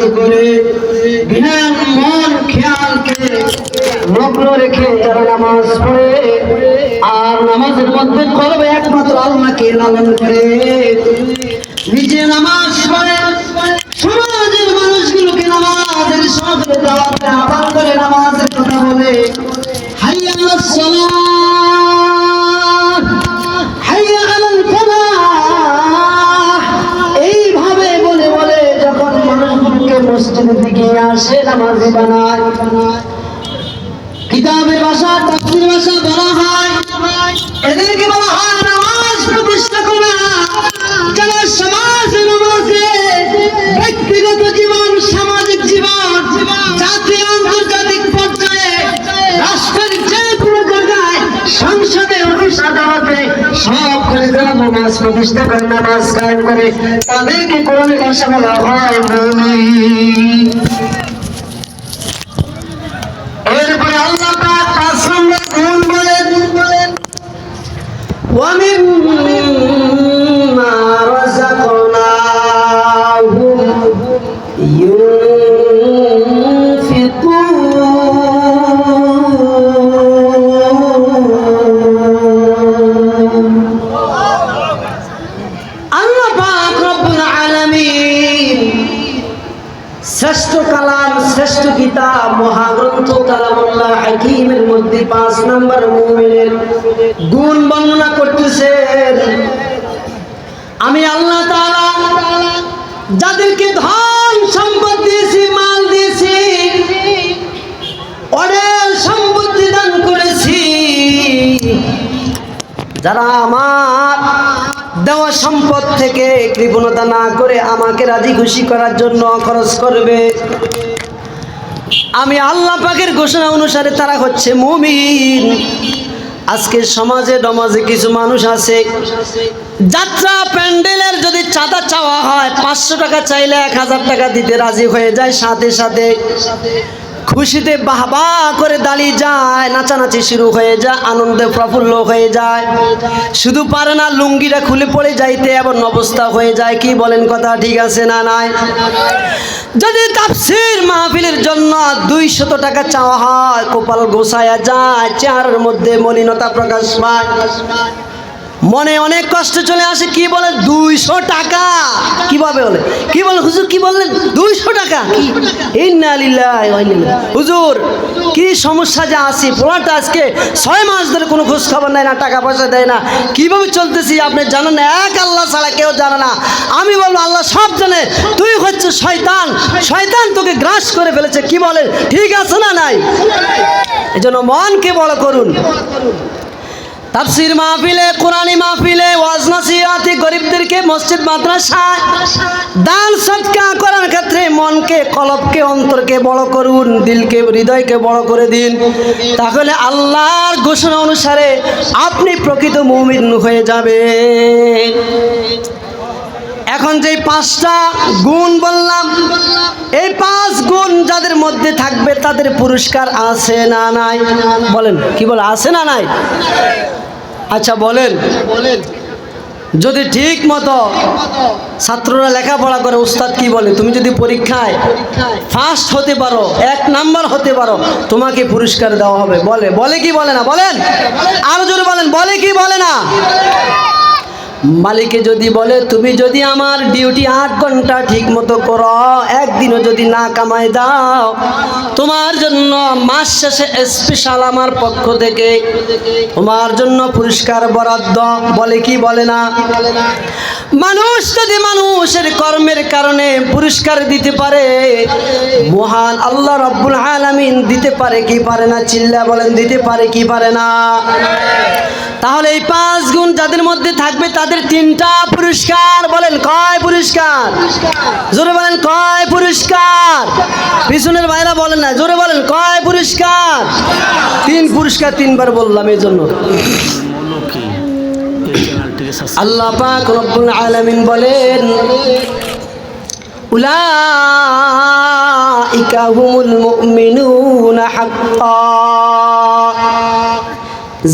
মতো করে বিনা মন খেয়ালকে মগ্ন রেখে যারা নামাজ পড়ে, আর নামাজের মধ্যে করবে একমাত্র আল্লাহকে লালন করে। নিজে নামাজ আসে নামাজি বানায়। কিতাবের ভাষা, তাফসীর ভাষা বলা হয়। এদেরকে বলা হয় নামাজ প্রতিষ্ঠা করে। যারা সমাজ নামাজে, ব্যক্তিগত জীবন, সামাজিক জীবন জাতীয় আন্তর্জাতিক পর্যায়ে, রাষ্ট্রের যে কোনো জায়গায় সংসদে অফিস আদালতে সব করে যারা নামাজ প্রতিষ্ঠা করে, নামাজ কায়েম করে, তাদেরকে কোরআনের ভাষা বলা হয় এরপরে আল্লাহ পাক পাঁচ নম্বর গুণ বলেন। কিতাব মহাগ্রন্থ কালামুল্লাহ হাকিমের মধ্যে পাঁচ নম্বর মুমিনের গুণ বর্ণনা করতেছেন। আমি আল্লাহ তাআলা যাদেরকে ধন সম্পদ দিয়েছি, মাল দিয়েছি অনেক সম্পত্তি দান করেছি, যারা আমার দেওয়া সম্পদ থেকে কৃপণতা না করে আমাকে রাজি খুশি করার জন্য খরচ করবে। আমি আল্লাহ পাকের ঘোষণা অনুসারে তারা হচ্ছে মুমিন। আজকে সমাজে নমাজে কিছু মানুষ আছে, যাত্রা প্যান্ডেলের যদি চাঁদা চাওয়া হয়, পাঁচশো টাকা চাইলে এক হাজার টাকা দিতে রাজি হয়ে যায় সাথে সাথে। খুশিতে বাহবা করে দাঁড়িয়ে যায়, নাচানাচি শুরু হয়ে যায়, আনন্দে প্রফুল্ল হয়ে যায়। শুধু পারে না, লুঙ্গিটা খুলে পড়ে যাইতে এমন অবস্থা হয়ে যায়। কি বলেন কথা ঠিক আছে না নাই? যদি তাফসির মাহফিলের জন্য দুইশত টাকা চাওয়া হয়, কপাল গোসায়া যায় চেহারার মধ্যে মলিনতা প্রকাশ পায়। মনে অনেক কষ্ট চলে আসে, কি বলে? দুইশো টাকা। কীভাবে বলে কি বলে? হুজুর কি বললেন? দুইশো টাকা? কি। হুজুর, কি সমস্যা যে আছে? পোলাটা আজকে ছয় মাস ধরে কোনো খোঁজ খবর নেয় না, টাকা পয়সা দেয় না। কীভাবে চলতেছি আপনি জানেন না? এক আল্লাহ ছাড়া কেউ জানে না। আমি বলব, আল্লাহ সব জানে। তুই হচ্ছে শয়তান। শয়তান তোকে গ্রাস করে ফেলেছে। কি বলে? ঠিক আছে না নাই? এজন্য মনকে বড় করুন। তাফসির মাহফিলে, কোরআনি মাহফিলে, ওয়াজ গরিবদেরকে মসজিদ, মাদ্রাসায় দান সৎকা করার ক্ষেত্রে মনকে, কলবকে, অন্তরকে বড় করুন, দিলকে, হৃদয়কে বড় করে দিন। তাহলে আল্লাহর ঘোষণা অনুসারে আপনি প্রকৃত মুমিন হয়ে যাবেন। এখন যে পাঁচটা গুণ বললাম, এই পাঁচ গুণ যাদের মধ্যে থাকবে তাদের পুরস্কার আছে না নাই? বলেন, কি বলে, আছে না নাই? আচ্ছা বলেন। যদি ঠিক মতো ছাত্ররা লেখাপড়া করে, উস্তাদ কি বলে? তুমি যদি পরীক্ষায় ফার্স্ট হতে পারো, এক নাম্বার হতে পারো, তোমাকে পুরস্কার দেওয়া হবে। বলে বলে কি বলে না? বলেন। আরও জোরে বলেন, বলে কি বলে না? মালিকে যদি বলে, তুমি যদি আমার ডিউটি আট ঘণ্টা ঠিক মতো করো, একদিনও যদি না কামাই দাও, তোমার জন্য মাস শেষে স্পেশাল আমার পক্ষ থেকে তোমার জন্য পুরস্কার বরাদ্দ। বলে কি বলে না? মানুষ যদি মানুষের কর্মের কারণে পুরস্কার দিতে পারে, মহান আল্লাহ রব্বুল আলামিন দিতে পারে কি পারে না? চিল্লা বলেন, দিতে পারে কি পারে না? তাহলে এই পাঁচ গুণ যাদের মধ্যে থাকবে তাদের তিনটা পুরস্কার বলেন, কয় পুরস্কার? জোরে বলেন, কয় পুরস্কার? পিছনের ভাইরা বলেন না, জোরে বলেন, কয় পুরস্কার? তিন পুরস্কার তিনবার বললাম এই জন্য আল্লাহ পাক রব্বুল আলামিন বলেন, উলাইকা হুমুল মুমিনুনা হাক্কা।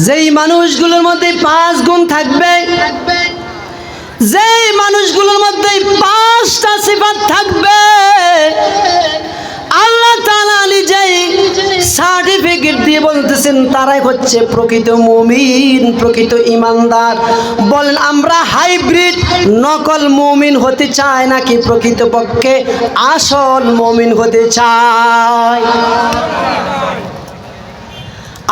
যেই মানুষগুলোর মধ্যে পাঁচ গুণ থাকবে, যেই মানুষগুলোর মধ্যে পাঁচটা সিফাত থাকবে, আল্লাহ তালা নিজেই সার্টিফিকেট দিয়ে বলতেছেন, তারাই হচ্ছে প্রকৃত মুমিন, প্রকৃত ইমানদার। বলেন, আমরা হাইব্রিড নকল মুমিন হতে চাই নাকি প্রকৃতপক্ষে আসল মুমিন হতে চায়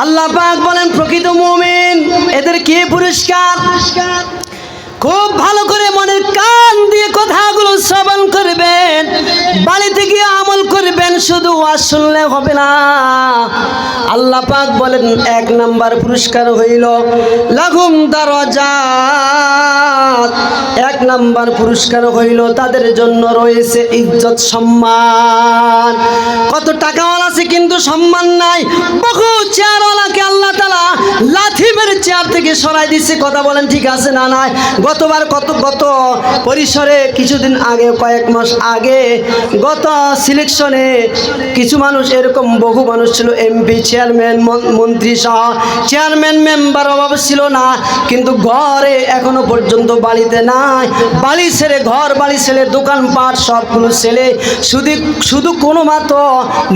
আল্লাহ পাক বলেন প্রকৃত মুমিন। এদের কে পুরস্কার? খুব ভালো করে মনের কান দিয়ে কথাগুলো শ্রবণ করবেন। বাড়িতে গিয়ে আমল করবেন, শুধু ওয়াজ শুনলে হবে না। আল্লাহ পাক বলেন, এক নাম্বার পুরস্কার হইল লাগুম দারজাত। এক নাম্বার পুরস্কার হইল তাদের জন্য রয়েছে ইজ্জত, সম্মান। কত টাকাওয়ালা আছে কিন্তু সম্মান নাই। বহু চেয়ারওয়ালাকে আল্লাহ তালা লাথি মেরে চেয়ার থেকে সরাই দিচ্ছে কথা বলেন ঠিক আছে না নাই? গতবার কত গত পরিসরে কিছুদিন আগে, কয়েক মাস আগে, গত সিলেকশনে কিছু মানুষ এরকম বহু মানুষ ছিল এমপি চেয়ারম্যান মন্ত্রী সহ। চেয়ারম্যান মেম্বার অভাব ছিল না, কিন্তু ঘরে এখনও পর্যন্ত বাড়িতে নাই। বাড়ি ছেড়ে ঘর বাড়ি ছেড়ে দোকানপাট সবগুলো ছেলে শুধু শুধু কোনো মাত্র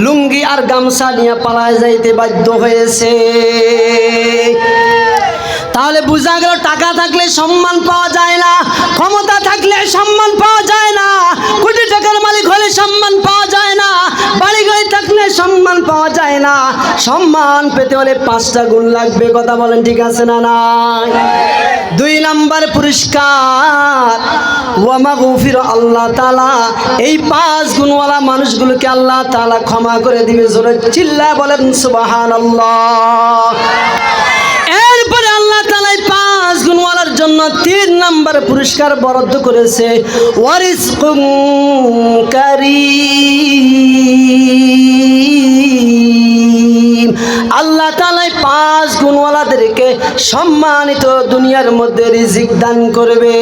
লুঙ্গি আর গামছা নিয়ে পালায় যাইতে বাধ্য হয়েছে। তাহলে বোঝা গেল টাকা থাকলে সম্মান পাওয়া যায় না, ক্ষমতা থাকলে সম্মান পাওয়া যায় না, কোটি টাকার মালিক হলে সম্মান পাওয়া যায় না বাড়ি গাড়ি থাকলে সম্মান পাওয়া যায় না, সম্মান পেতে হলে পাঁচটা গুণ লাগবে, কথা বলেন ঠিক আছে না না দুই নাম্বার পুরস্কার, ওয়ামা গফির আল্লাহ তালা এই পাঁচ গুণওয়ালা মানুষগুলোকে আল্লাহ তালা ক্ষমা করে দিবে, জোরে চিল্লা বলেন সুবাহান আল্লাহ আল্লাহ তালাই পাঁচ গুণওয়ালার জন্য তিন নম্বর পুরস্কার বরাদ্দ করেছে ওয়ারিস আল্লাহ তালাই পাঁচ গুণওয়ালাদেরকে সম্মানিত দুনিয়ার মধ্যে রিজিক দান করবে।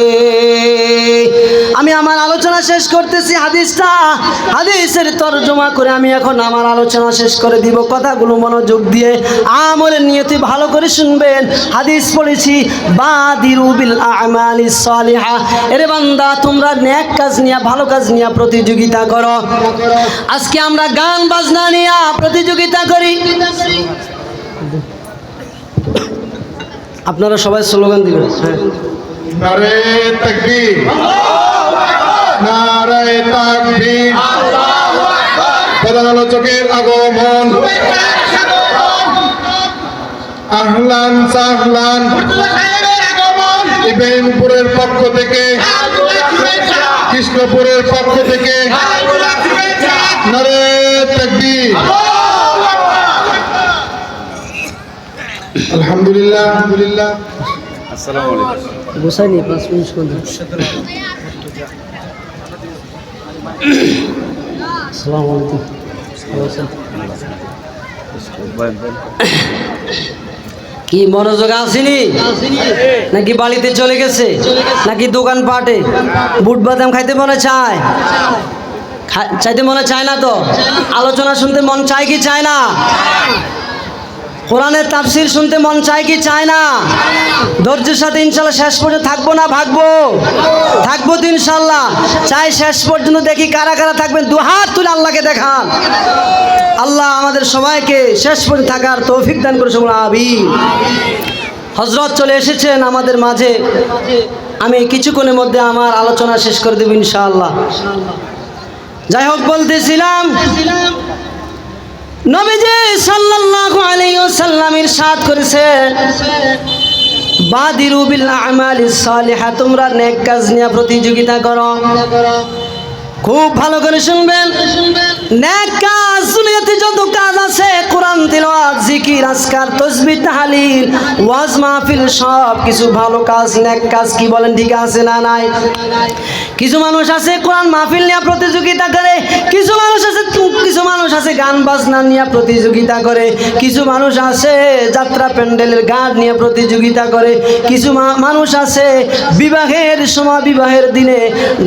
আমি আমার আলোচনা শেষ করতেছি হাদিসটা। হাদিসের তর্জমা করে আমি এখন আমার আলোচনা শেষ করে দিব। কথাগুলো মনোযোগ দিয়ে আমলের নিয়তি ভালো করে শুনবেন। হাদিস পড়েছি, বাদিরু বিল আমালি সালিহা। এরে বান্দা, তোমরা নেক কাজ নিয়ে, ভালো কাজ নিয়ে প্রতিযোগিতা করো। আজকে আমরা গান বাজনা নিয়ে প্রতিযোগিতা করি। আপনারা সবাই স্লোগান দিবেন। হ্যাঁ। নারে তকবীর। নারে তাকবীর। প্রধান আলোচকের আগমন। আহলান সাহলান। ইবেনপুরের পক্ষ থেকে। কৃষ্ণপুরের পক্ষ থেকে। নারে তকবীর। আলহামদুলিল্লাহ আলহামদুলিল্লাহ। গোসাইনি পাঁচ মিনিট আসসালামু আলাইকুম। কি মনোযোগ আসেনি? নাকি বাড়িতে চলে গেছে? নাকি দোকান পাটে বুট বাদাম খাইতে মনে চায়? চাইতে মনে চায় না তো? আলোচনা শুনতে মন চায় কি চায় না? কোরআনের তাফসির শুনতে মন চায় কি চায় না? ধৈর্যের সাথে ইনশাল্লাহ শেষ পর্যন্ত থাকব না, ভাগবো? থাকব তো ইনশাল্লাহ। চাই শেষ পর্যন্ত দেখি কারা কারা থাকবেন। দু হাত তুলে আল্লাহকে দেখান। আল্লাহ আমাদের সবাইকে শেষ পর্যন্ত থাকার তৌফিক দান করে সকল আবি হজরত চলে এসেছেন আমাদের মাঝে। আমি কিছুক্ষণের মধ্যে আমার আলোচনা শেষ করে দেব ইনশাআল্লাহ। যাই হোক, বলতেছিলাম নবীজি সাল্লাল্লাহু আলাইহি ওয়াসাল্লাম ইরশাদ করেছেন, বাদিরু বিল আমালিস সালিহা, তোমরা নেক কাজ নিয়ে প্রতিযোগিতা করো। খুব ভালো করে শুনবেন। নেক কাজ, দুনিয়াতে যত কাজ আছে, কোরআন, তিলাওয়াত, জিকির, আজকার, তসবিহ, তাহলিল, ওয়াজ মাহফিল, সব কিছু ভালো কাজ, নেক কাজ, কি বলেন, ঠিক আছে না নাই? কিছু মানুষ আছে, কোরআন মাহফিল নিয়ে প্রতিযোগিতা করে, কিছু মানুষ আছে কিছু মানুষ আছে গান বাজনা নিয়ে প্রতিযোগিতা করে কিছু মানুষ আছে যাত্রা প্যান্ডেলের গান নিয়ে প্রতিযোগিতা করে কিছু মানুষ আছে বিবাহের সময় বিবাহের দিনে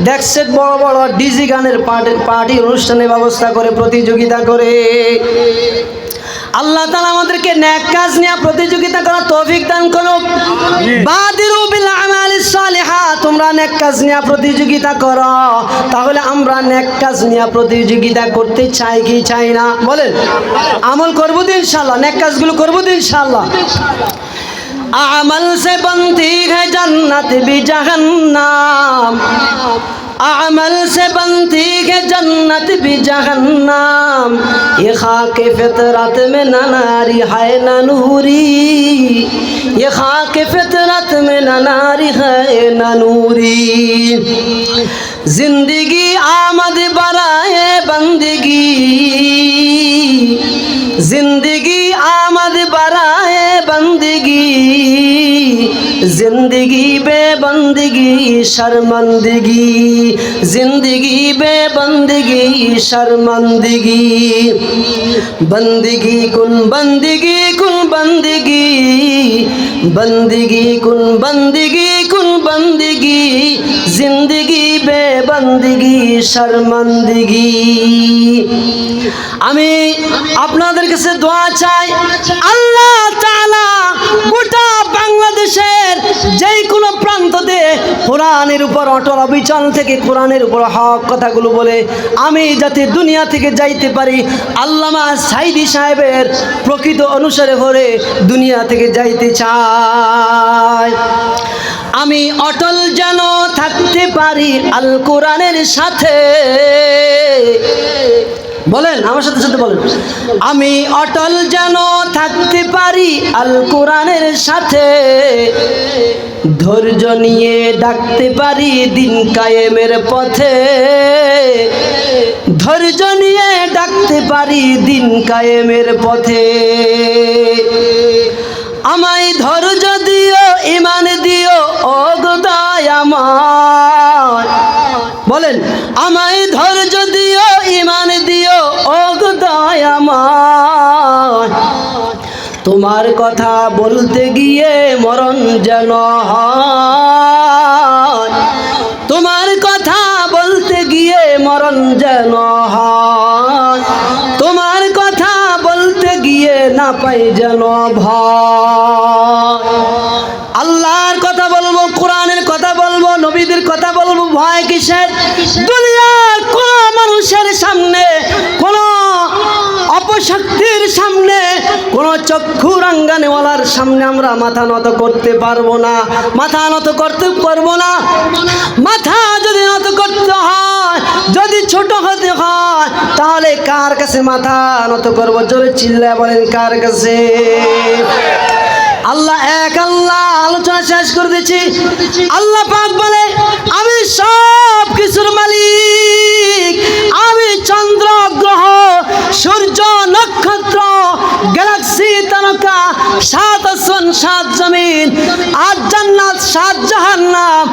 দেখছে বড় বড় ডিজি গানের পার্টি অনুষ্ঠানের ব্যবস্থা করে প্রতিযোগিতা করে। আল্লাহ তালা আমাদেরকে ন্যাক কাজ নিয়ে প্রতিযোগিতা করার তৌফিক দান করুক। বাদিরু বিল আমালি। সালিহা তোমরা নেক কাজ নিয়ে প্রতিযোগিতা করো তাহলে আমরা নেক কাজ নিয়ে প্রতিযোগিতা করতে চাই কি চাই না বলেন আমল করবো তো ইনশাল্লাহ নেক কাজগুলো করবো তো ইনশাল্লাহ अमल से बनती है जन्नत भी जहन्नम अमल से बनती है जन्नत भी जहन्नम ये खाक फितरत में न नारी है न नूरी ये खाक फितरत में न नारी है न नूरी जिंदगी आमद बराए जिंदगी बेबंदगी शर्मंदगी जिंदगी बेबंदगी शर्मंदगी बंदगी कुन बंदगी कुन बंदगी बंदगी कुन बंदगी कुन बंदगी जिंदगी बेबंदगी शर्मंदगी আমি আপনাদের কাছে দোয়া চাই আল্লাহ তাআলা গোটা বাংলাদেশের যেই কোনো প্রান্ততে কোরআনের উপর অটল অবিচল থেকে কোরআনের উপর হক কথাগুলো বলে, আমি যাতে দুনিয়া থেকে যাইতে পারি, আল্লামা সাইদি সাহেবের প্রকৃত অনুসারে হরে দুনিয়া থেকে যাইতে চাই। আমি অটল যেন থাকতে পারি আল কোরআনের সাথে। বলেন, আমার সাথে সাথে বলেন। আমি অটল যেন থাকতে পারি আল কোরআনের সাথে, ধৈর্য নিয়ে ডাকতে পারি দিন কায়েমের পথে, ধৈর্য নিয়ে ডাকতে পারি দিন কায়েমের পথে। আমায় ধৈর্য দিও ইমান দিও, ও আমার বলেন, আমায় কথা বলতে গিয়ে মরণ যেন তোমার কথা বলতে গিয়ে মরণ যেন তোমার কথা বলতে গিয়ে না পাই যেন ভয়। আল্লাহর কথা বলব, কোরআনের কথা বলব, নবীদের কথা বলব, ভয় কিসের? দুনিয়ার কোন মানুষের সামনে কোন অপশক্তির সামনে, কোন চক্ষু রাঙ্গানেওয়ালার সামনে আমরা মাথা নত করতে পারব না। মাথা নত করতে পারব না। মাথা যদি নত করতে হয়, যদি ছোট হতে হয়, তাহলে কার কাছে মাথা নত করব? জোরে চিল্লা বলেন, কার কাছে? আল্লাহ এক আল্লাহ, আলোচনা শেষ করে দিচ্ছি। আল্লাহ পাক বলে, আমি সব কিছুর মালিক, আমি চন্দ্র, গ্রহ, সূর্য সাত আসমান, সাত জমিন, আট জান্নাত, সাত জাহান্নাম।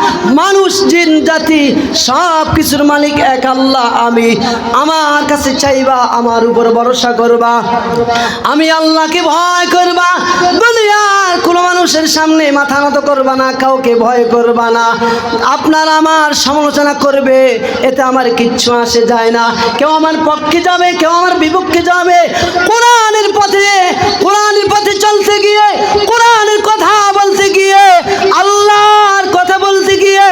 মানুষ, জিন, জাতি সব কিছুর মালিক এক আল্লাহ, আমি। আমার কাছে চাইবা, আমার উপর ভরসা করবা। আমি আল্লাহকে ভয় করবা। দুনিয়ার কোনো মানুষের সামনে মাথা নত করবা না, কাউকে ভয় করবা না। আপনার আমার সমালোচনা করবে, এতে আমার কিচ্ছু আসে যায় না। কেউ আমার পক্ষে যাবে, কেউ আমার বিপক্ষে যাবে। কোরআনের পথে কোরআনের পথে চলতে গিয়ে, কোরআনের কথা বলতে গিয়ে, আল্লাহর কথা বলতে গিয়ে,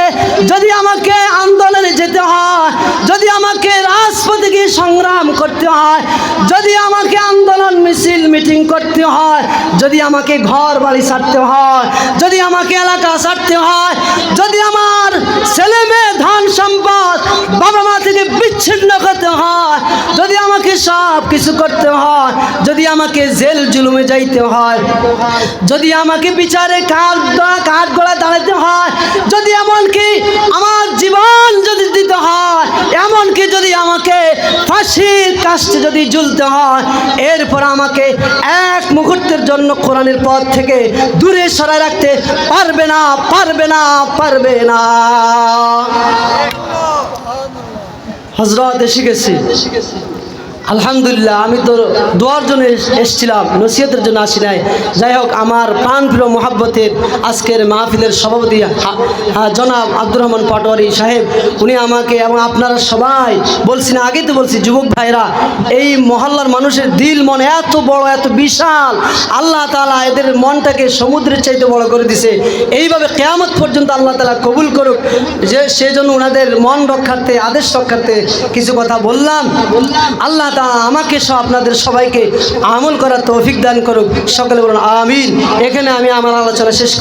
যদি আমাকে আন্দোলনে যেতে হয়, যদি আমাকে রাজপথে গিয়ে সংগ্রাম করতে হয়, যদি আমাকে আন্দোলন মিছিল মিটিং করতে হয়, যদি আমাকে ঘর বাড়ি ছাড়তে হয়, যদি আমাকে এলাকা ছাড়তে হয়, যদি আমার ছেলে মেয়ে ধন সম্পদ বাবা মা থেকে বিচ্ছিন্ন করতে হয়, যদি আমাকে সব কিছু করতে হয়, যদি আমাকে জেল জুলুমে যাইতে হয়, যদি আমাকে বিচারে কাঠ কাঠ গলা দাঁড়াতে হয়, যদি এমনকি আমার জীবন যদি দিতে হয়, এমনকি যদি আমাকে ফাঁসির কাছে যদি ঝুলতে হয়, এরপর আমাকে এক মুহূর্তের জন্য কোরআনের পথ থেকে দূরে সরাই রাখতে পারবে না পারবে না পারবে না। হজরত এসে গেছি। আলহামদুলিল্লাহ, আমি তো দোয়ার জন্য এস- এসছিলাম, নসিহতের জন্য আসি নাই। যাই হোক, আমার প্রাণ প্রিয় মোহাব্বতের আজকের মাহফিলের সভাপতি জনাব আব্দুর রহমান পাটোয়ারি সাহেব, উনি আমাকে এবং আপনারা সবাই বলছি না আগেই তো বলছি, যুবক ভাইরা, এই মহল্লার মানুষের দিল, মন এত বড়, এত বিশাল, আল্লাহ তালা এদের মনটাকে সমুদ্রের চাইতে বড় করে দিছে। এইভাবে কেয়ামত পর্যন্ত আল্লাহ তালা কবুল করুক। যে সেজন্য ওনাদের মন রক্ষার্থে, আদেশ রক্ষার্থে কিছু কথা বললাম। আল্লাহ তা আমাকে সব আপনাদের সবাইকে আমল করার তৌফিক দান করুক। সকলে বলুন, আমিন। এখানে আমি আমার আলোচনা শেষ